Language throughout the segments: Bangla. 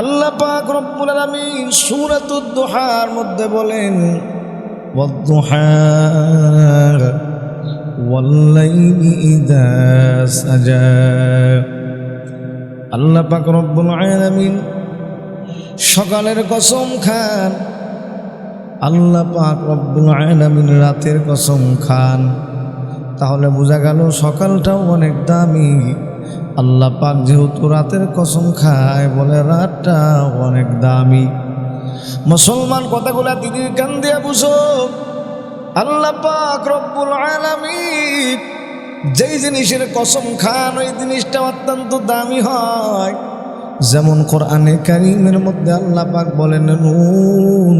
আল্লাহ পাক রব্বুল আলামিন সূরাতুদ দুহার মধ্যে বলেন ওয়াদ-দুহা ওয়াল-লাইলি ইযা সাজা। আল্লাহ পাক রব্বুল আলামিন সকালের কসম খান, আল্লাহ পাক রব্বুল আলামিন রাতের কসম খান। তাহলে বোঝা গেল সকালটাও অনেক দামি। আল্লাহ পাক যেহেতু রাতের কসম খায়, বলে রাতটা অনেক দামি। মুসলমান কথাগুলা দিদির কান দিয়ে বুঝো। আল্লাহ পাক রব্বুল আলামিন যেই জিনিসের কসম খান, ওই জিনিসটা অত্যন্ত দামি হয়। যেমন কোরআনে কারিমের মধ্যে আল্লাহ পাক বলেন, নুন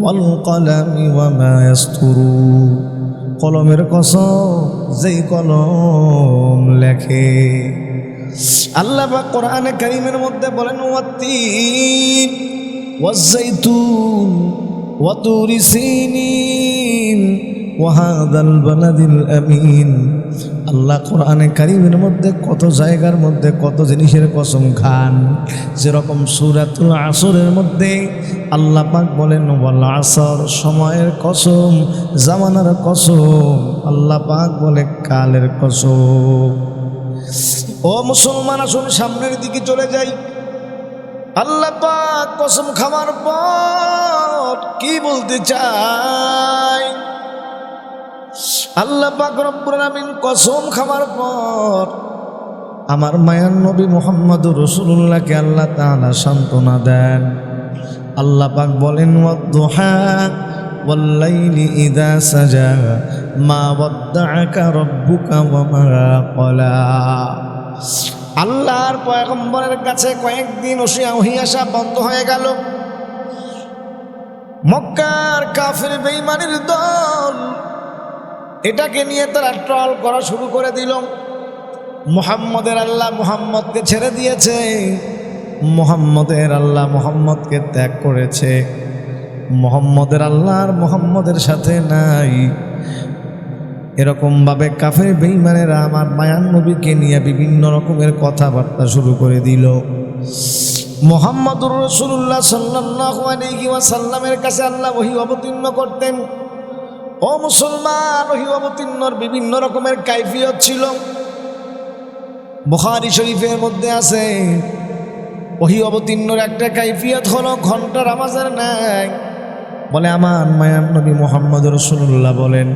ওয়াল কলামি ওয়া মা কলমের কসম, যেই কলম লেখে। আল্লাহ বা কোরআনে কারিমের মধ্যে বলেন ওয়াতিন ওয়াজাইতুন ওয়াতুরি সিনিন ওয়াহাদাল বালাদিল আমিন। আল্লাহ কোরআনে কারিমের মধ্যে কত জায়গার মধ্যে কত জিনিসের কসম খান? যেরকম সুরাতুল আসরের মধ্যে আল্লাহ পাক বলেন আসর সময়ের কসম, জামানার কসম। আল্লাহ পাক বলে, কালের কসম ও মুসলমান, আসুন সামনের দিকে চলে যাই। আল্লাহ পাক কসম খাওয়ার পর কি বলতে চাই? আল্লাহ পাক রব্বুল কসম খাবার পর আমার মায়ার নবী মোহাম্মদ রসুল্লাহকে আল্লাহ তাআলা সান্ত্বনা দেন। আল্লাহ পাক বলেন, ওয়াদ্দুহা ওয়াল্লাইলি ইযা সাজা, মা ওয়াদ্দাআকা রাব্বুকা ওয়া মা ক্বালা। আল্লাহর পয়গম্বরের কাছে কয়েকদিন ওসিয়া ওহি আসা বন্ধ হয়ে গেল। মক্কার কাফের বেঈমানের দল এটাকে নিয়ে তারা ট্রল করা শুরু করে দিল। মোহাম্মদের আল্লাহ মোহাম্মদকে ছেড়ে দিয়েছে। মোহাম্মদের আল্লাহ মোহাম্মদকে ত্যাগ করেছে। মোহাম্মদের আল্লাহর মোহাম্মদের সাথে নাই। এরকমভাবে কাফের বেইমানেরা আমার মায়ান নবীকে নিয়ে বিভিন্ন রকমের কথাবার্তা শুরু করে দিল। মোহাম্মদুর রসুল্লাহ সাল্লাহ আলহি ওয়াসাল্লামের কাছে আল্লাহ ওহি অবতীর্ণ করতেন। ও মুসলমান ওহি অবতীর্ণর বিভিন্ন রকমের কাইফিয়ত ছিল। বুখারি শরীফের মধ্যে আছে ওহি অবতীর্ণর একটা কাইফিয়ত হলো ঘণ্টার আওয়াজের নাই বলে, আমার মায়ান নবী মোহাম্মদ রসুল্লাহ বলেন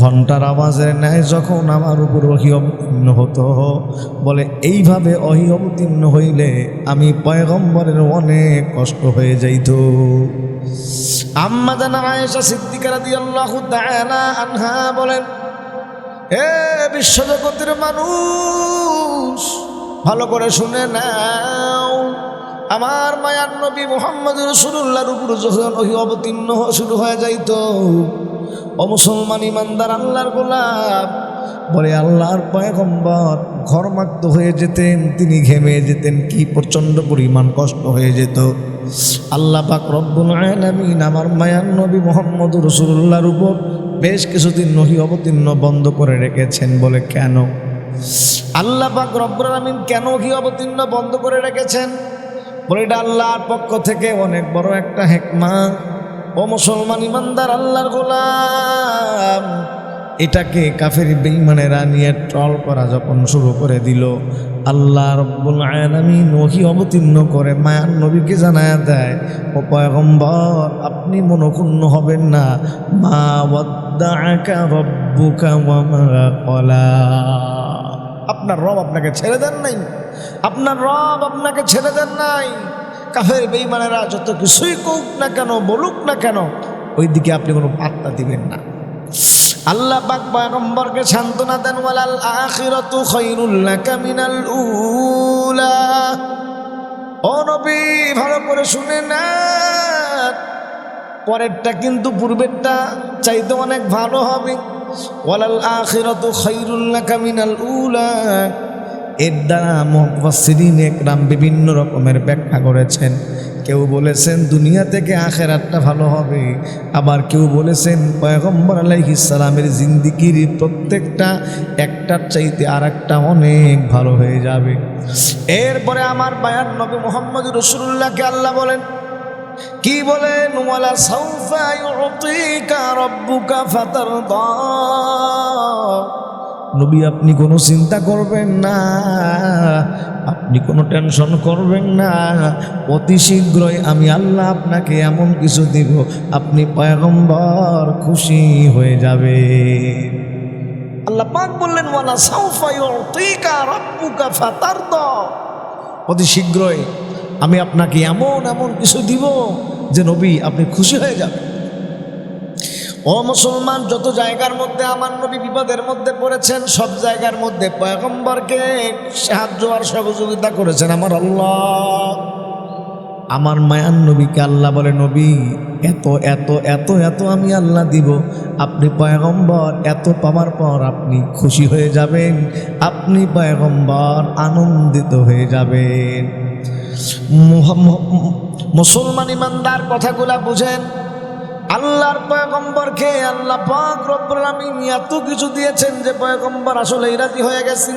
ঘণ্টার আওয়াজের ন্যায় যখন আমার উপর অহি অবতীর্ণ হতো। বলে, এইভাবে অহি অবতীর্ণ হইলে আমি পয়গম্বরের অনেক কষ্ট হয়ে যাইত। আম্মা জানা আয়েশা সিদ্দিকার দিয়ে আল্লাহ আনহা বলেন হে বিশ্বজগতের মানুষ, ভালো করে শুনে নাও। আমার মায়ার নবী মোহাম্মদ রসুল্লাহর উপর যখন ওই অবতীর্ণ শুরু হয়ে যাইত, ও মুসলমান ইমানদার আল্লাহর গোলাপ বলে, আল্লাহর পয়গম্বর, ঘরমাক্ত হয়ে যেতেন, তিনি ঘেমে যেতেন, কি প্রচণ্ড পরিমাণ কষ্ট হয়ে যেত। আল্লাহ পাক রব্বুল আলামিন আমার মায়ার নবী মোহাম্মদ রসুল্লাহর উপর বেশ কিছুদিন নহি অবতীর্ণ বন্ধ করে রেখেছেন বলে কেন? আল্লাহ পাক রব্বুল আলামিন কেন কি অবতীর্ণ বন্ধ করে রেখেছেন? বলে, এটা আল্লাহর পক্ষ থেকে অনেক বড় একটা হেকমা। ও মুসলমান ইমানদার, আল্লাহর গোলাম এটাকে কাফের বেঈমানেরা নিয়ে ট্রল করা যখন শুরু করে দিল, আল্লাহ রব্বুল আলামিন নহি অবতীর্ণ করে মায়ার নবীকে জানায় দেয়, ও পয়গম্বর, আপনি মনক্ষুণ্ণ হবেন না। মা ওয়াদ্দাআকা রব্বুকা ওয়া মা ক্বালা। আপনার রব আপনাকে ছেড়ে দেন নাই। আপনার রব আপনাকে ছেড়ে দেন নাই। কাফের বেইমানেরা যত কিছুই কোক না কেন, বলুক না কেন ওই দিকে আপনি কোনো পাত্তা দিবেন না। আল্লাহ পাক পয়গম্বরকে সান্ত্বনা দেন, ওয়ালাল আখিরাতু খায়রুল লাকা মিনাল উলা। ও নবী, ভালো করে শুনে না। পরেরটা কিন্তু পূর্বেরটা চাইতে অনেক ভালো হবে। ওয়ালাল আখিরাতু খায়রুল লাকা মিনাল উলা। এর দ্বারা মুফাসসিরিন একরাম বিভিন্ন রকমের ব্যাখ্যা করেছেন। কেউ বলেছেন, দুনিয়া থেকে আখেরাতটা ভালো হবে। আবার কেউ বলেছেন, পয়গম্বর আলাইহিসালামের জিন্দিগির প্রত্যেকটা একটার চাইতে আর একটা অনেক ভালো হয়ে যাবে। এরপরে আমার বায়ান নবী মোহাম্মদ রসুল্লাহকে আল্লাহ বলেন, কি বলেন? নবী, আপনি কোনো চিন্তা করবেন না। আপনি কোনো টেনশন করবেন না। অতি শীঘ্রই আমি আল্লাহ আপনাকে এমন কিছু দিব আপনি পয়গম্বর খুশি হয়ে যাবে আল্লাহ পাক বললেন ওয়ালা সাউফা ইউতিকা রাব্বুকা ফাতারদা। অতি শীঘ্রই আমি আপনাকে এমন এমন কিছু দিব যে নবী আপনি খুশি হয়ে যাবেন। ও মুসলমান, যত জায়গার মধ্যে আমার নবী বিপদের মধ্যে পড়েছেন, সব জায়গার মধ্যে পয়গম্বরকে সাহায্য আর সহযোগিতা করেছেন আমার আল্লাহ। আমার মায়ান নবীকে আল্লাহ বলে, নবী, এত এত এত এত আমি আল্লাহ দিব। আপনি পয়গম্বর, এত পাওয়ার পর আপনি খুশি হয়ে যাবেন। আপনি পয়গম্বর, আনন্দিত হয়ে যাবেন। মুসলমান ইমানদার কথাগুলা বুঝেন। আল্লাহর পয়গম্বরকে আল্লাহ পাক রব্বুল আলামিন এত কিছু দিয়েছেন যে পয়গম্বর আসলে রাজি হয়ে গেছেন?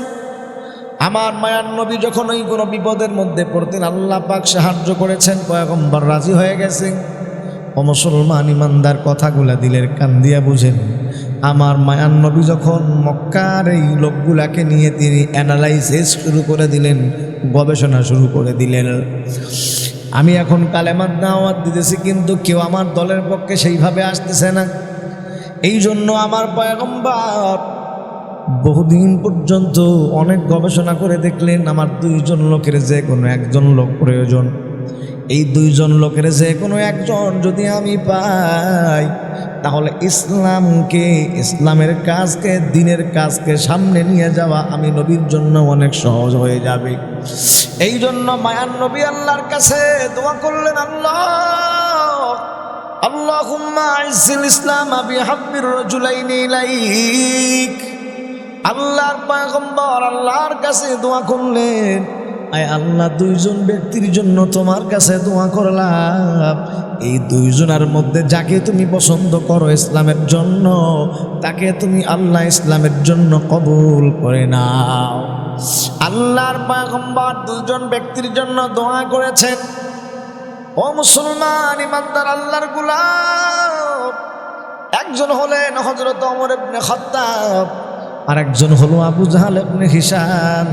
আমার মায়ার নবী যখন ওই কোনো বিপদের মধ্যে পড়তেন, আল্লাহ পাক সাহায্য করেছেন, পয়গম্বর রাজি হয়ে গেছেন। ও মুসলমান ইমানদার কথাগুলা দিলের কান দিয়া বুঝেন। আমার মায়ার নবী যখন মক্কার এই লোকগুলাকে নিয়ে তিনি অ্যানালাইসিস শুরু করে দিলেন, গবেষণা শুরু করে দিলেন। আমি এখন কালেমার দাওয়াত দিতেছি, কিন্তু কেউ আমার দলের পক্ষে সেইভাবে আসতেছে না। এই জন্য আমার পয়গম্বর বহুদিন পর্যন্ত অনেক গবেষণা করে দেখলেন, আমার দুইজন লোকের যে কোনো একজন লোক প্রয়োজন। এই দুইজন লোকের যে কোনো একজন যদি আমি পাই, তাহলে ইসলামকে, ইসলামের কাজকে, দিনের কাজকে সামনে নিয়ে যাওয়া আমি নবীর জন্য অনেক সহজ হয়ে যাবে। এই জন্য মায়ান নবী আল্লাহর কাছে দোয়া করলেন, আল্লাহ, আল্লাহুম্মা ইসলাম হাব্বির আল্লাহর আল্লাহর কাছে দোয়া করলেন আয় আল্লাহ, দুইজন ব্যক্তির জন্য তোমার কাছে দোয়া করলাম। এই দুইজনের মধ্যে যাকে তুমি পছন্দ করো ইসলামের জন্য, তাকে তুমি আল্লাহ ইসলামের জন্য কবুল করে নাও। আল্লাহর পয়গম্বর দুইজন ব্যক্তির জন্য দোয়া করেছেন। ও মুসলমান ইমানদার, আল্লাহর গুলাম। একজন হলেন হজরত অমর ইবনে খাত্তাব আর একজন হলো আবু জাহাল ইবনে হিসাম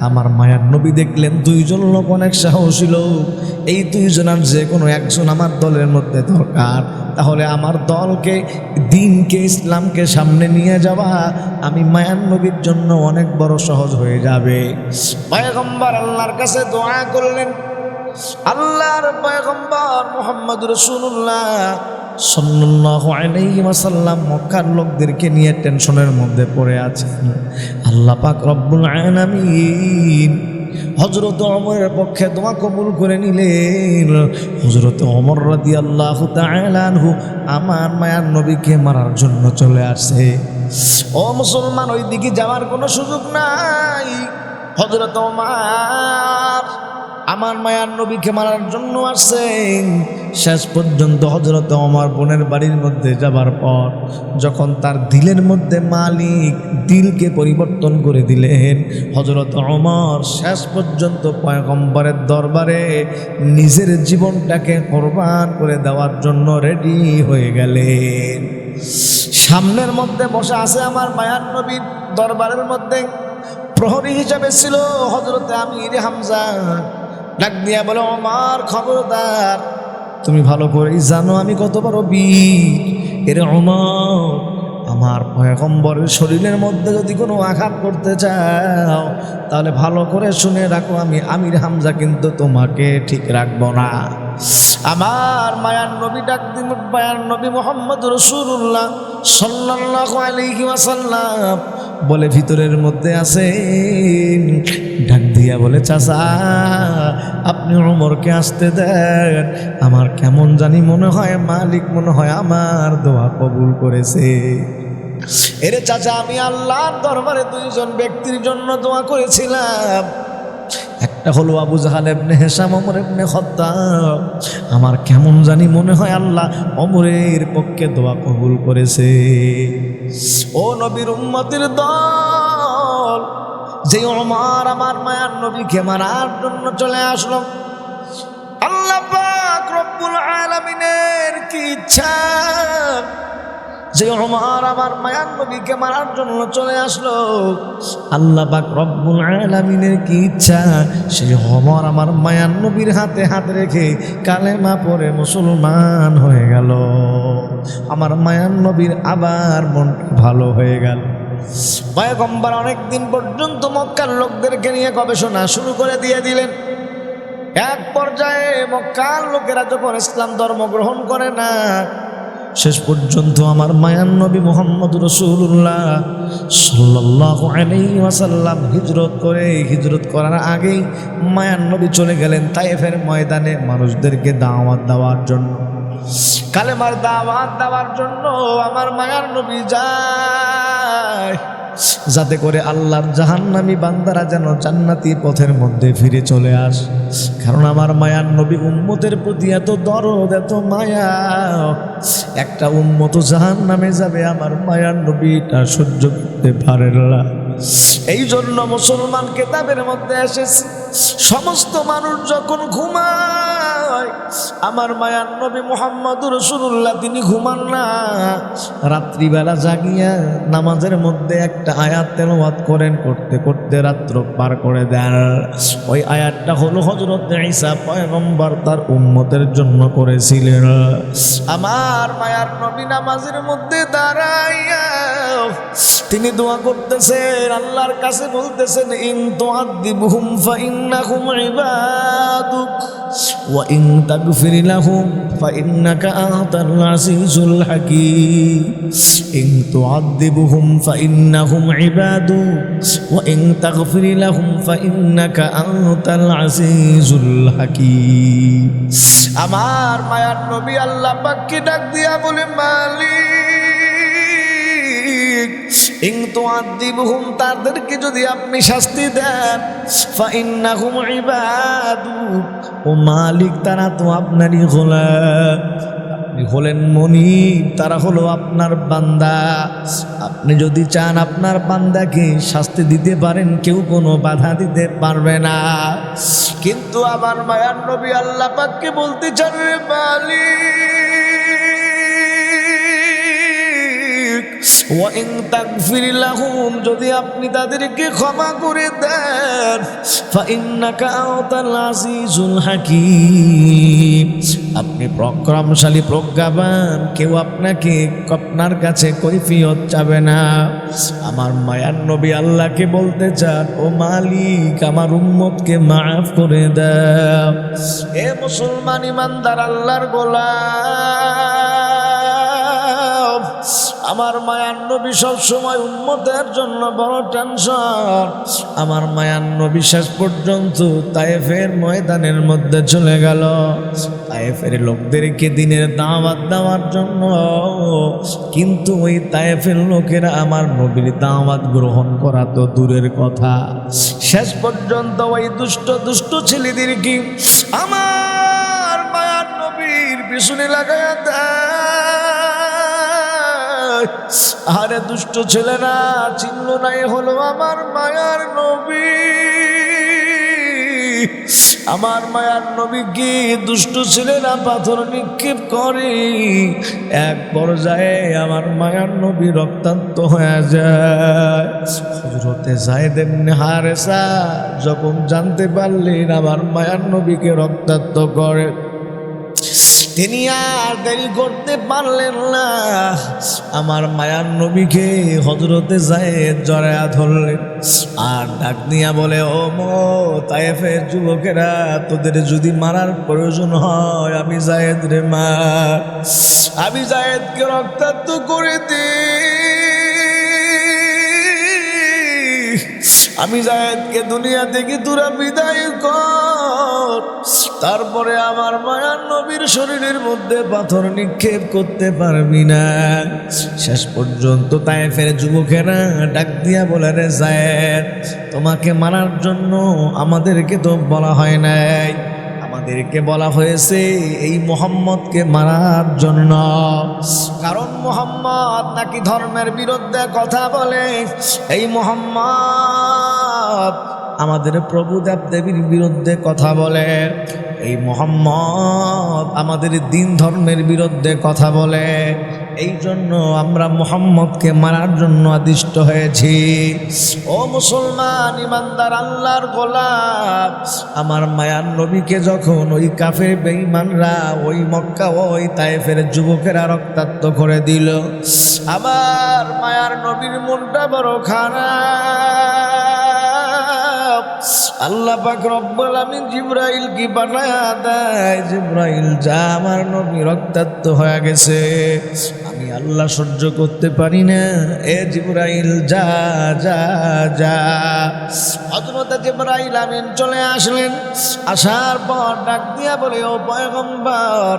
আমার মায়ার নবী দেখলেন দুইজন লোক অনেক সাহসী লোক। এই দুইজনের যে কোনো একজন আমার দলের মধ্যে দরকার। তাহলে আমার দলকে, দিনকে, ইসলামকে সামনে নিয়ে যাওয়া আমি মায়ার নবীর জন্য অনেক বড় সহজ হয়ে যাবে। আল্লাহর কাছে দোয়া করলেন আল্লাহর পয়গম্বর মোহাম্মদ রসুল্লাহ ওয়াসাল্লাম মক্কার লোকদেরকে নিয়ে টেনশনের মধ্যে পড়ে আছেন। আল্লাহ পাক রব্বুল আলামিন হজরত অমরের পক্ষে দোয়া কবুল করে নিলেন। হজরত অমর রাদি আল্লাহ তালানহু আমার মায়ার নবীকে মারার জন্য চলে আসে। ও মুসলমান ওই দিকে যাওয়ার কোনো সুযোগ নাই। হজরত ওমার আমার মায়ার নবীকে মারার জন্য আসছেন। শেষ পর্যন্ত হজরত আমার বোনের বাড়ির মধ্যে যাবার পর যখন তার দিলের মধ্যে মালিক দিলকে পরিবর্তন করে দিলেন হজরত অমর শেষ পর্যন্ত পয়গম্বরের দরবারে নিজের জীবনটাকে কোরবান করে দেওয়ার জন্য রেডি হয়ে গেলেন। সামনের মধ্যে বসে আছে আমার মায়ার নবীর দরবারের মধ্যে প্রহরী হিসাবে ছিল হজরতে আমির হামজা। ডাক দিয়া বলে, আমার খবরদার, তুমি ভালো করেই জানো আমি কত বড় বীর। এর অমর আমার পয়গম্বরের শরীরের মধ্যে যদি কোনো আঘাত করতে চাও, তাহলে ভালো করে শুনে রাখো আমি আমির হামজা, কিন্তু তোমাকে ঠিক রাখব না। আমার মায়ার নবী ডাক মায়ার নবী মোহাম্মদ রসুল্লাহ সাল্লাল্লাহু আলাইহি ওয়াসাল্লাম বলে, ভিতরের মধ্যে আছে ডাক দিয়া বলে, চাচা, আপনি ওমরকে আসতে দেন। আমার কেমন জানি মনে হয়, মালিক মনে হয় আমার দোয়া কবুল করেছে। এরে চাচা, আমি আল্লাহর দরবারে দুইজন ব্যক্তির জন্য দোয়া করেছিলাম। একটা হলো আবু জাহাল এবনে হেসাম অমর এবনে খত্তাব। আমার কেমন জানি মনে হয় আল্লাহ অমরের পক্ষে দোয়া কবুল করেছে। ও নবীর উম্মতির দল যে অমর আমার মায়ার নবীকে মারার জন্য চলে আসলো। আলামিনের ইচ্ছা? যে আমার মারার জন্য চলে আসলো। ইচ্ছা? সেই আমার হাতে হাত রেখে কালেমা পরে মুসলমান হয়ে গেল। আমার মায়ার নবীর আবার মন ভালো হয়ে গেল। পয়গম্বর অনেকদিন পর্যন্ত মক্কার লোকদেরকে নিয়ে গবেষণা শুরু করে দিয়ে দিলেন। এক পর্যায়ে মক্কার লোকেরা যখন ইসলাম ধর্ম গ্রহণ করে না শেষ পর্যন্ত আমার মায়ান নবী মোহাম্মদ রসুল্লাহ সাল্লাহ ওয়াসাল্লাম হিজরত করে, হিজরত করার আগেই মায়ান নবী চলে গেলেন তাইফের ময়দানে মানুষদেরকে দাওয়াত দেওয়ার জন্য। কালেমার দাওয়াত দেওয়ার জন্য আমার মায়ার নবী যায়। যাতে করে আল্লাহর জাহান্নামী বান্দারা যেন জান্নাতি পথের মধ্যে ফিরে চলে আস। কারণ আমার মায়ার নবী উম্মতের প্রতি এত দরদ, এত মায়া। একটা উম্মত জাহান নামে যাবে, আমার মায়ার নবীটা সহ্য করতে পারে না। এই জন্য মুসলমান কেতাবের মধ্যে এসেছে, সমস্ত মানুষ যখন ঘুমায় আমার মায়ার নবী মোহাম্মদ রসুল্লাহ তিনি ঘুমান না। রাত্রিবেলা জাগিয়া নামাজের মধ্যে একটা আয়াত তেলাওয়াত করেন, করতে করতে রাত্র পার করে দেন। ওই আয়াতটা হলো হজরত ঈসা পয়গম্বর তার উম্মতের জন্য করেছিলেন। আমার মায়ার নবী নামাজের মধ্যে দাঁড়াইয়া তিনি দোয়া করতেছেন, আল্লাহর কাছে বলতেছেন, ইন তুআদ্দিবহুম ফাইন্নাহুম ইবাদুক। তাগফির লাহুম ফাইন্নাকা আনতাল আজিজুল হাকীম ইন তুআদ্দিবহুম ফাইন্নাহুম ইবাদুক ওয়া ইন তাগফির লাহুম ফাইন্নাকা আনতাল আজিজুল হাকীম আমার মায়ার নবী আল্লাহ পাককে ডাক দিয়া বলে, মালিক! ইং তো আদিবহুম তাদেরকে যদি আপনি শাস্তি দেন, ফাইন্নাহুম ইবাদুক ও মালিক, তারা তো আপনারই গোলাম। আপনি হলেন মনিব, তারা হলো আপনার বান্দা। আপনি যদি চান আপনার বান্দাকে শাস্তি দিতে পারেন, কেউ কোনো বাধা দিতে পারবে না। কিন্তু আমার মায়ার নবী আল্লাপাককে বলতে চান রে মালিক ওয়াইন তাগফির লাহুম, যদি আপনি তাদেরকে ক্ষমা করে দেন, ফাইন্নাকা আনতাল আজিজুল হাকীম। আপনি প্রক্রমশালী প্রজ্ঞাবান, কেউ আপনাকে আপনার কাছে কৈফিয়ত চাবে না। আমার মায়ার নবী আল্লাহকে বলতে চান, ও মালিক, আমার উম্মতকে মাফ করে দাও। এ মুসলমান ইমানদার, আল্লাহর গোলাম। আমার মায়ার নবী সব সময় উন্মতের জন্য বড় টেনশন। আমার মায়ার নবী শেষ পর্যন্ত তায়েফের ময়দানের মধ্যে চলে গেল। তায়েফের লোকদেরকে দিনের দাওয়াত দেওয়ার জন্য। কিন্তু ওই তায়েফের লোকেরা আমার নবীর দাওয়াত গ্রহণ করা তো দূরের কথা। শেষ পর্যন্ত ওই দুষ্ট দুষ্ট ছেলেদেরকে আমার মায়ার নবীর পিছনে লাগাইয়া দেয়? আরে দুষ্ট চিনল না এ হলো আমার মায়ার নবী। আমার মায়ার নবী কি দুষ্ট ছেলেরা পাথর নিক্ষেপ করে? এক পর্যায়ে আমার মায়ার নবী রক্তান্ত হয়ে যায়। হজরতে জায়দ এমনি হারেসা যখন জানতে পারলেন আমার মায়ার নবীকে রক্তাক্ত করে তিনি আর দেরি করতে পারলেন না। আমার মায়ার নবীকে হজরতে জায়েদ জড়ায়া ধরলেন। আর ডাক দিয়া বলে, ও মো তাইফের যুবকেরা, তোদের যদি মারার প্রয়োজন হয়, আমি জায়েদ রে মা। আমি জায়েদকে রক্তাক্ত করে দিই আমি জায়েদকে দুনিয়া থেকে তোরা বিদায় কর। তারপরে আমার মায়ার নবীর শরীরের মধ্যে পাথর নিক্ষেপ করতে পারবি না। শেষ পর্যন্ত তাই ফের যুবকেরা ডাক দিয়া বলে, রে জায়েদ, তোমাকে মারার জন্য আমাদেরকে তো বলা হয় নাই। আমাদেরকে বলা হয়েছে এই মোহাম্মদকে মারার জন্য। কারণ মোহাম্মদ নাকি ধর্মের বিরুদ্ধে কথা বলে। এই মোহাম্মদ আমাদের প্রভু দেব দেবীর বিরুদ্ধে কথা বলে। এই মোহাম্মদ আমাদের দিন ধর্মের বিরুদ্ধে কথা বলে। এই জন্য আমরা মোহাম্মদকে মারার জন্য আদিষ্ট হয়েছি। ও মুসলমান, ইমানদার, আল্লাহর গোলাপ আমার মায়ার নবীকে যখন ওই কাফের বেঈমানরা, ওই মক্কা, ওই তাইফের যুবকেরা রক্তাক্ত করে দিল, আমার মায়ার নবীর মনটা বড় খারাপ। আল্লাহ পাক রব্বুল আমিন জিব্রাইল কি পাঠায়া দেয়। জিব্রাইল যা আমার নবী রক্তাক্ত হয়ে গেছে। আমি আল্লাহ সহ্য করতে পারি না। এ জিব্রাইল, যা যা যা। হযরত জিব্রাইল আমিন চলে আসলেন। আসার পর ডাক দিয়া বলে, ও পয়গম্বর,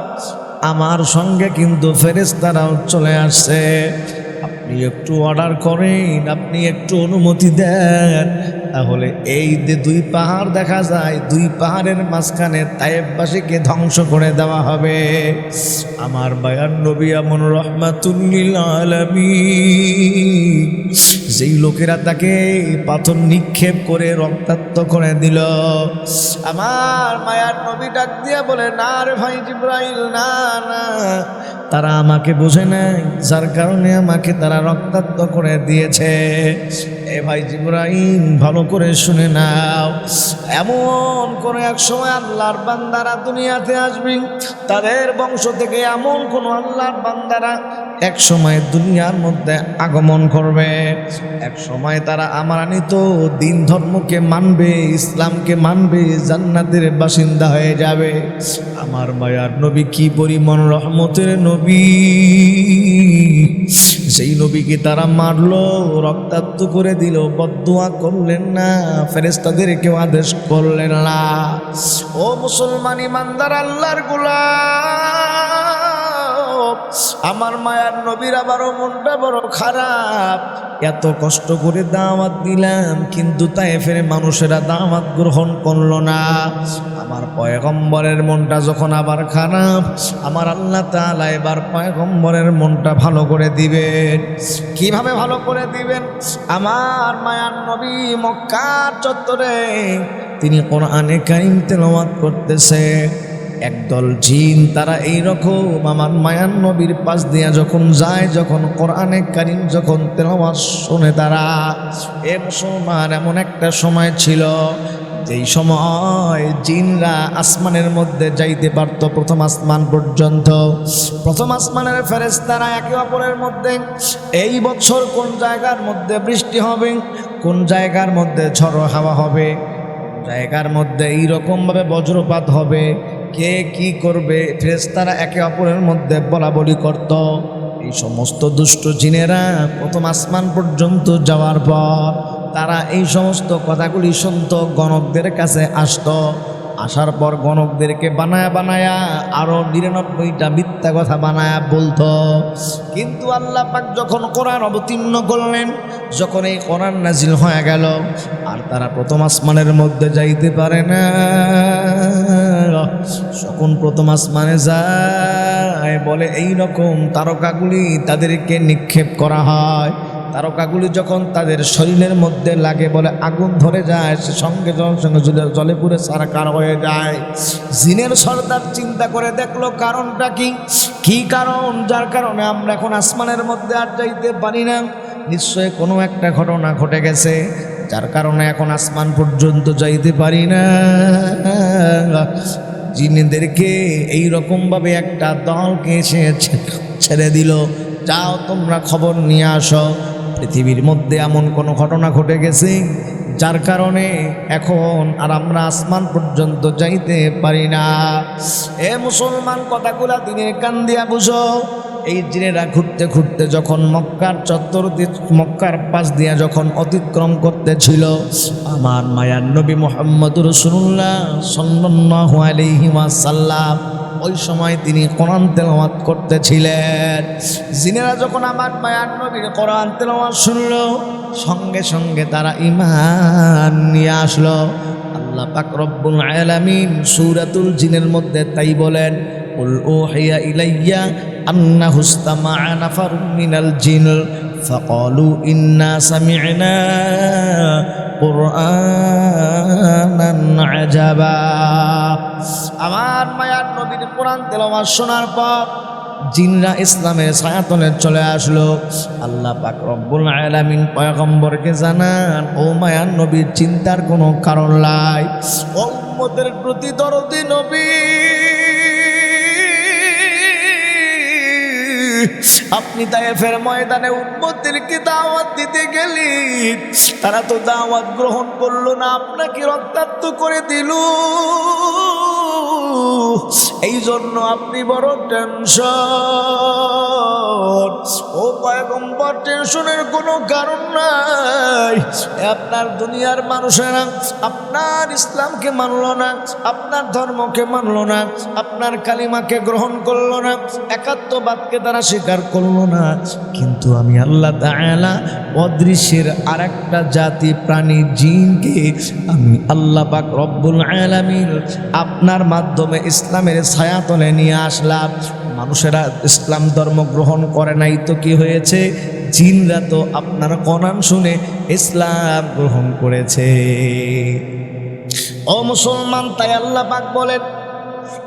আমার সঙ্গে কিন্তু ফেরেশতারাও চলে আসছে। আপনি একটু অর্ডার করেন, আপনি একটু অনুমতি দেন। তাহলে এই যে দুই পাহাড় দেখা যায়, দুই পাহাড়ের মাঝখানে তায়েববাসীকে ধ্বংস করে দেওয়া হবে। আমার বায়ান নবী আমন রহমাতুল্লিল আলামিন। যেই লোকেরা তাকে পাথর নিক্ষেপ করে রক্তাক্ত করে দিল। আমার মায়ার নবী ডাক দিয়া বলে, না রে ভাই জিব্রাইল, না না। তারা আমাকে বোঝে নাই যার কারণে আমাকে তারা রক্তাক্ত করে দিয়েছে। এ ভাই জিব্রাইল, ভালো করে শুনে নাও। এমন করে এক সময় আল্লাহর বান্দারা দুনিয়াতে আসবে, তাদের বংশ থেকে এমন কোন আল্লাহর বান্দারা এক সময় দুনিয়ার মধ্যে আগমন করবে এক সময় তারা আমানিত দিন ধর্মকে মানবে, ইসলামকে মানবে, জান্নাতের বাসিন্দা হয়ে যাবে। আমার মায়ার নবী কি পরিমাণ রহমতের নবী? সেই নবীকে তারা মারলো, রক্তাক্ত করে দিল বদুয়া করলেন না ফেরেস্তাদের কেউ আদেশ করলেন না? ও মুসলমান ইমানদার, আল্লাহর গোলাপ আমার মায়ার নবীর আবারও মনটা বড় খারাপ। এত কষ্ট করে দাওয়াত দিলাম, কিন্তু তাই ফেরে মানুষেরা দাওয়াত গ্রহণ করল না। আমার পয়গম্বরের মনটা যখন আবার খারাপ, আমার আল্লাহ তাআলা এবার পয়গম্বরের মনটা ভালো করে দিবেন। কীভাবে ভালো করে দিবেন? আমার মায়ার নবী মক্কার চত্বরে তিনি কোরআনে কারিম তেলাওয়াত করতেছে। একদল জিন, তারা এই রকম আমার মায়ান নবীর পাশ দিয়া যখন যায়, যখন কোরআনে কারিম যখন তেলাওয়াত শোনে তারা এ মুসলমান এমন একটা সময় ছিল, যেই সময় জিনরা আসমানের মধ্যে যাইতে পারতো প্রথম আসমান পর্যন্ত। প্রথম আসমানের ফেরেস্তারা একে অপরের মধ্যে, এই বছর কোন জায়গার মধ্যে বৃষ্টি হবে? কোন জায়গার মধ্যে ঝড়ো হাওয়া হবে? জায়গার মধ্যে এইরকমভাবে বজ্রপাত হবে? কে কি করবে? ফেরেস্তারা একে অপরের মধ্যে বলা বলি করত। এই সমস্ত দুষ্ট জিনেরা প্রথম আসমান পর্যন্ত যাওয়ার পর তারা এই সমস্ত কথাগুলি শুনত, গণকদের কাছে আসতো। আসার পর গণকদেরকে বানায়া বানায়া আরও নিরানব্বইটা মিথ্যা কথা বানায়া বলতো। কিন্তু আল্লাহ পাক যখন কোরআন অবতীর্ণ করলেন, যখন এই কোরআন নাজিল হয়ে গেল, আর তারা প্রথম আসমানের মধ্যে যাইতে পারে না। যখন প্রথম আসমানে যায়, বলে এই রকম তারকাগুলি তাদেরকে নিক্ষেপ করা হয়। তারকাগুলি যখন তাদের শরীরের মধ্যে লাগে, বলে, আগুন ধরে যায়, সে সঙ্গে সঙ্গে জলে- জলে পুরে সারাকার হয়ে যায়। জিনের সর্দার চিন্তা করে দেখল, কারণটা কি? কি কারণ? যার কারণে আমরা এখন আসমানের মধ্যে আর যাইতে পারি না। নিশ্চয় কোনো একটা ঘটনা ঘটে গেছে, যার কারণে এখন আসমান পর্যন্ত যাইতে পারি না। জিনেদেরকে এই রকমভাবে একটা দলকে এসে ছেড়ে দিল। যাও, তোমরা খবর নিয়ে আসো। পৃথিবীর মধ্যে এমন কোনো ঘটনা ঘটে গেছে, যার কারণে এখন আর আমরা আসমান পর্যন্ত যাইতে পারি না। এ মুসলমান কথাগুলা দিনের কান দিয়া বুঝো। এই জিনেরা ঘুরতে ঘুরতে যখন মক্কার চত্বর মক্কার পাশ দিয়ে যখন অতিক্রম করতেছিল, আমার মায়ার নবী মোহাম্মদ রসুল্লাহ আলাইহি ওয়াসাল্লাম, ওই সময় তিনি কোরআন তেলাওয়াত করতেছিলেন। জিনেরা যখন আমার মায়ার নবীর কোরআন তেলাওয়াত শুনল, সঙ্গে সঙ্গে তারা ইমান নিয়ে আসলো। আল্লাহ পাক রব্বুল আলামিন সূরাতুল জিনের মধ্যে তাই বলেন قل أوحي إلي أنه استمع نفر من الجن فقالوا إنا سمعنا قرآنا عجبا আমার মায়ার নবীর কোরআন তেলাওয়াত শোনার পর জিনরা ইসলামের ছায়াতলে চলে আসলো আল্লাহ পাক রব্বুল আলামিন পয়গম্বরকে জানান ও মায়ার নবীর চিন্তার কোনো কারণ নাই ও উম্মতের প্রতি দরদি নবী আপনি তাইফের ময়দানে উম্মতিরকে দাওয়াত দিতে গেলেন তারা তো দাওয়াত গ্রহণ করল না, আপনাকে রক্তাক্ত করে দিল। এই জন্য আপনি বড় টেনশন। ও পয়গম্বর, টেনশনের কোনো কারণ নাই। আপনার দুনিয়ার মানুষেরা, আপনার ইসলামকে মানল না, আপনার ধর্মকে মানল না, আপনার কালিমাকে গ্রহণ করল না। একাত্মবাদকে তারা স্বীকার করল না। কিন্তু আমি আল্লাহ তাআলা অদৃশ্যের আর একটা জাতি প্রাণী জিনকে আমি আল্লাহ পাক রব্বুল আলামিন আপনার মাধ্যমে ইসলামের ছায়াতলে নিয়ে আসলাম। মানুষেরা ইসলাম ধর্ম গ্রহণ করে নাই তো কি হয়েছে? জিনরা তো আপনার কনান শুনে ইসলাম গ্রহণ করেছে। ও মুসলমান, তাই আল্লাহ পাক বলেন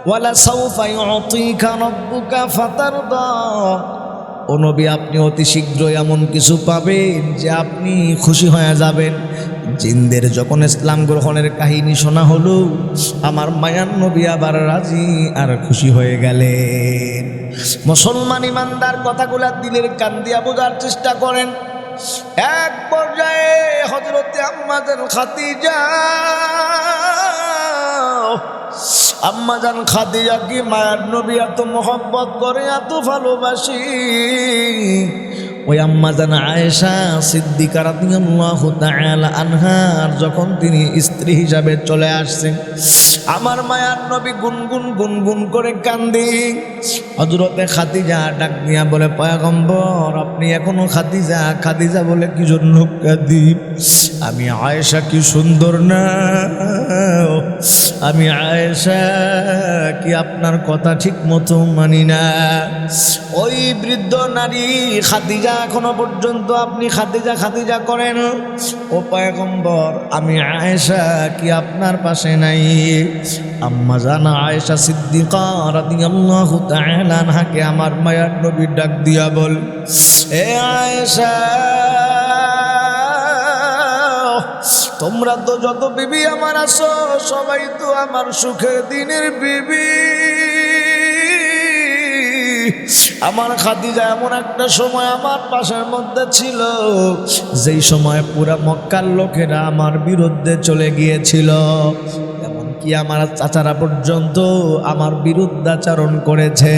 ওয়ালা সাউফা ইউতিকা রাব্বুকা ও নবী, আপনি অতি শীঘ্রই এমন কিছু পাবেন যে আপনি খুশি হয়ে যাবেন। জিনদের যখন ইসলাম গ্রহণের কাহিনী শোনা হলো, আমার মায়ান নবী আবার রাজি আর খুশি হয়ে গেলেন। মুসলমান ইমানদার কথাগুলা দিলের কান দিয়া বোঝার চেষ্টা করেন। এক পর্যায়ে হজরতে আম্মাদের খাতিজা আম্মাজান খাদিজা কি মায়ার নবী এত মোহব্বত করে এত ভালোবাসি? ওই আম্মাজান আয়েশা সিদ্দিকা রাদিয়াল্লাহু তাআলা আনহার যখন তিনি স্ত্রী হিসাবে চলে আসছেন, আমার মায়ার নবী গুনগুন গুনগুন করে কান্দি। হজরতে খাদিজা ডাক দিয়া বলে, পয়গম্বর, আপনি এখনও খাদিজা? খাদিজা বলে, কি জন্য কাঁদি? আমি আয়েশা কি সুন্দর না? আমি আয়েশা কি আপনার কথা ঠিক মতো মানি না? ওই বৃদ্ধ নারী খাদিজা এখনও পর্যন্ত আপনি খাদিজা খাদিজা করেন। ও পয়গম্বর, আমি আয়েশা কি আপনার পাশে নাই? আম্মা জানা আয়েশা সিদ্দিকা রাদিয়াল্লাহু তাআলা আনহাকে আমার মায়ার নবী ডাক দিয়া বল, এ আয়েশা, তোমরা তো যত বিবি আমার আছো, সবাই তো আমার সুখের দিনের বিবি। আমার খাদিজা এমন একটা সময় আমার পাশের মধ্যে ছিল, যেই সময় পুরা মক্কার লোকেরা আমার বিরুদ্ধে চলে গিয়েছিল। এমনকি আমার চাচারা পর্যন্ত আমার বিরুদ্ধাচরণ করেছে।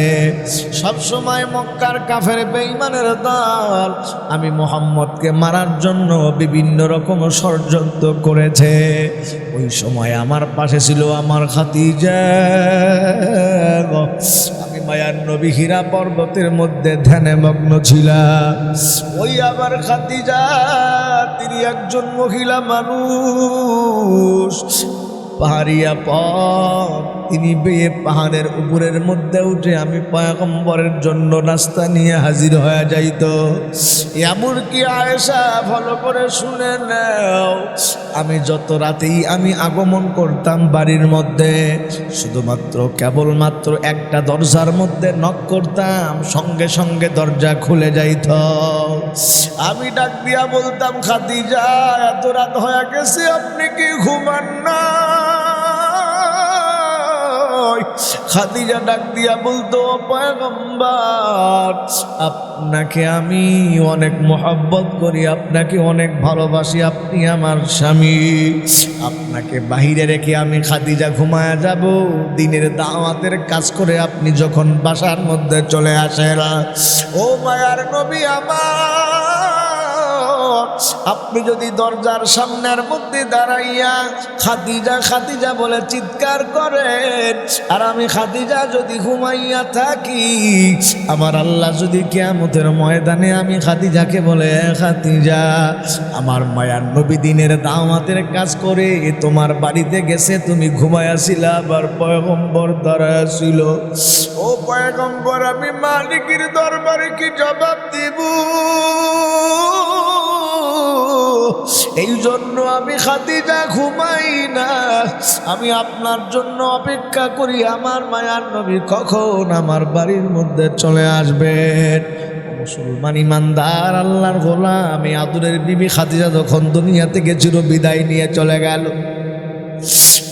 সব সময় মক্কার কাফের বেঈমানের দল আমি মোহাম্মদকে মারার জন্য বিভিন্ন রকম ষড়যন্ত্র করেছে। ওই সময় আমার পাশে ছিল আমার খাতিজা মায়ার নবী হীরা পর্বতের মধ্যে ধ্যানে মগ্ন ছিলা। ওই আবার খাতিজা তিনি একজন মহিলা মানুষ। পাহাড়িয়া পথ। তিনি বেয়ে পাহাড়ের উপরের মধ্যে উঠে আমি পয়গম্বরের জন্য রাস্তা নিয়ে হাজির হয়ে যাইত। এমন কি আয়েশা ভালো করে শুনে নাও, আমি যত রাতেই আমি আগমন করতাম বাড়ির মধ্যে, শুধুমাত্র কেবলমাত্র একটা দরজার মধ্যে নক করতাম, সঙ্গে সঙ্গে দরজা খুলে যাইত। আমি ডাক দিয়া বলতাম, খাদিজা, এত রাত হয়ে গেছে, আপনি কি ঘুমান না? খাদিজা ডাক দিয়া বলতো আপনাকে আমি অনেক মোহাব্বত করি, আপনাকে অনেক ভালোবাসি, আপনি আমার স্বামী। আপনাকে বাহিরে রেখে আমি খাদিজা ঘুমায়া যাব। দিনের দাওয়াতের কাজ করে আপনি যখন বাসার মধ্যে চলে আসেন। ও মায়ার নবী আমার আপনি যদি দরজার সামনের মধ্যে দাঁড়াইয়া খাদিজা খাদিজা বলে চিৎকার করেন, আর আমি খাদিজা যদি ঘুমাইয়া থাকি, আমার আল্লাহ যদি কেয়ামতের ময়দানে আমি খাদিজাকে বলে, "এ খাদিজা, আমার মায়ার নবী দিনের দাওয়াতের কাজ করে তোমার বাড়িতে গেছে, তুমি ঘুমাইয়াছিলা, আবার পয়গম্বর দাঁড়ায় ছিল ও পয়গম্বর, আমি মালিকের দরবারে কি জবাব দিব? এই জন্য আমি খাদিজা ঘুমাই না। আমি আপনার জন্য অপেক্ষা করি, আমার মায়ার নবী কখন আমার বাড়ির মধ্যে চলে আসবেন? মুসলমান ইমানদার, আল্লাহর গোলাম, এই আদুরের বিবি খাদিজা যখন দুনিয়া থেকে চির বিদায় নিয়ে চলে গেল।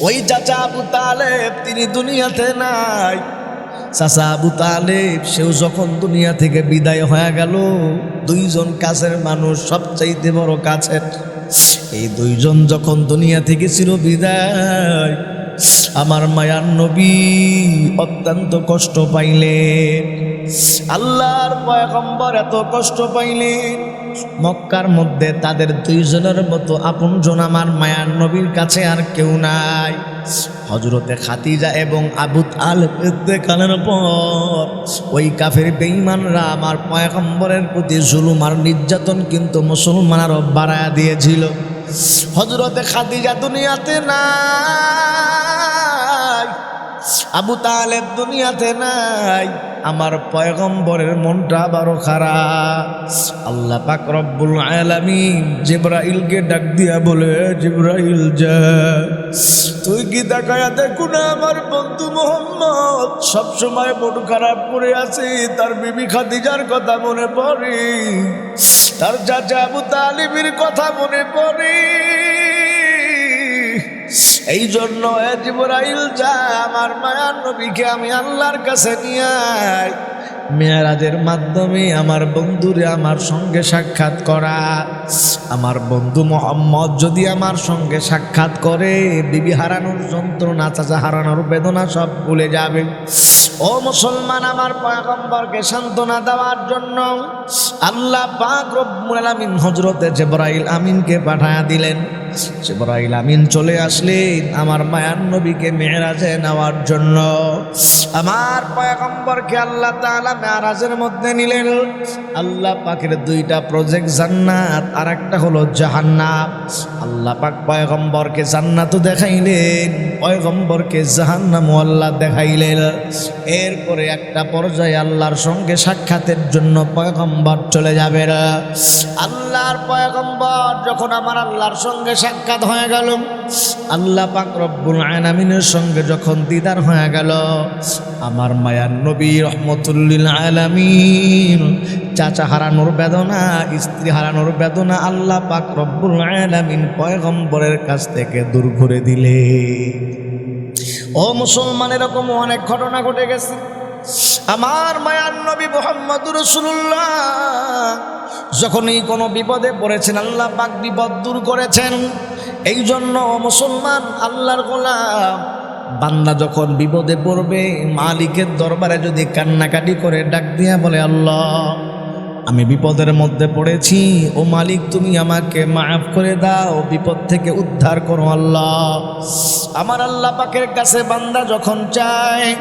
ওই চাচা আবু তালেব, তিনি দুনিয়াতে নাই। চাচা আবু তালেব, সেও যখন দুনিয়া থেকে বিদায় হয়ে গেল, দুইজন কাছের মানুষ সবচাইতে বড় কাছের। এই দুইজন যখন দুনিয়া থেকে ছিল বিদায় আমার মায়ার নবী অত্যন্ত কষ্ট পাইলেন আল্লাহর পয়গম্বর এত কষ্ট পাইলেন মক্কার মধ্যে তাদের দুইজনের মতো আপনজন আমার মায়ার নবীর কাছে আর কেউ নাই। হজরতে খাতিজা এবং আবুত আল দেখানোর পর ওই কাফের বেঈমানরা আমার পয়গম্বরের প্রতি জুলুম আর নির্যাতন কিন্তু মুসলমান আরও বাড়ায়া দিয়েছিল। হজরতে খাদিজা দুনিয়াতে নাই, আবু তালেব দুনিয়াতে নাই, আমার পয়গম্বরের মনটা আবারও খারাপ। আল্লাহ পাক রব্বুল আলামিন জিব্রাইলকে ডাক দিয়া বলে, জিব্রাইল যা, তুই কি দেখায়া দেখু না আমার বন্ধু মোহাম্মদ? সবসময় মন খারাপ করে আছে, তার বিবি খাদিজার কথা মনে পড়ে। তার চাচা আবু তালিবের কথা মনে পড়ে। এই জন্য এজিবরাইল জিবরাইল যা আমার মায়ার নবীকে আমি আল্লাহর কাছে নিয়ে আয়। মেয়ারাজের মাধ্যমে আমার বন্ধুরে আমার সঙ্গে সাক্ষাৎ করা। আমার বন্ধু মোহাম্মদ যদি আমার সঙ্গে সাক্ষাৎ করে, বিবি হারানোর যন্ত্রণা, চাচা হারানোর বেদনা সব ভুলে যাবে। ও মুসলমান, আমার পয়গম্বরকে সান্ত্বনা দেওয়ার জন্য আল্লাহ পাক রব্বুল আলামিন হজরতে জেবরাইল আমিনকে পাঠায়া দিলেন। আমিন চলে আসলেন আমার মায়ার নবীকে মেয়েরাজে নেওয়ার জন্য। আমার পয়গম্বরকে আল্লাহ তাআলা মেয়েরাজের মধ্যে নিলেন। আল্লাহ পাকের দুইটা প্রজেক্ট জান্নাত আর একটা হলো জাহান্নাম। আল্লাহ পাক পয়গম্বরকে জান্নাতও দেখাইলেন, পয়গম্বরকে জাহান্নামও আল্লাহ দেখাইলেন। এরপরে একটা পর্যায়ে আল্লাহর সঙ্গে সাক্ষাতের জন্য পয়গম্বর চলে যাবে আল্লাহর পয়গম্বর যখন আমার আল্লাহর সঙ্গে সাক্ষাৎ হয়ে গেল। আল্লাহ পাক রব্বুল আলামিনের সঙ্গে যখন দিদার হয়ে গেল, আমার মায়ার নবী রহমতুল্লিল আলামিন, চাচা হারানোর বেদনা, স্ত্রী হারানোর বেদনা আল্লাহ পাক রব্বুল আলামিন পয়গম্বরের কাছ থেকে দূর করে দিলে। ও মুসলমান, এরকম অনেক ঘটনা ঘটে গেছে। আমার মায়ার নবী মোহাম্মদ রসুল্লাহ যখনই কোনো বিপদে পড়েছেন, আল্লাহ পাক বিপদ দূর করেছেন। এই জন্য মুসলমান আল্লাহর গোলাম, বান্দা যখন বিপদে পড়বে, মালিকের দরবারে যদি কান্নাকাটি করে, ডাক দিয়া বলে, আল্লাহ আমি বিপদের মধ্যে পড়েছি। ও মালিক, তুমি আমাকে মাফ করে দাও। বিপদ থেকে উদ্ধার করো আল্লাহ। আমার আল্লাহ পাকের কাছে বান্দা যখন চায়,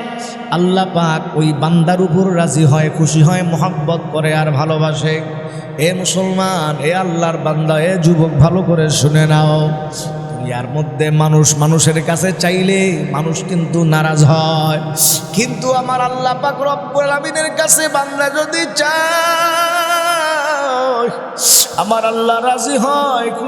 আল্লাহ পাক ওই বান্দার উপর রাজি হয়, খুশি হয়, মোহাব্বত করে আর ভালোবাসে। এ মুসলমান, এ আল্লাহর বান্দা, এ যুবক, ভালো করে শুনে নাও। দুনিয়ার মধ্যে মানুষ মানুষের কাছে চাইলে মানুষ কিন্তু নারাজ হয়। কিন্তু আমার আল্লাহ পাক রব্বুল আলামিনের কাছে বান্দা যদি চায়, আমার আল্লাহ রাজি হয়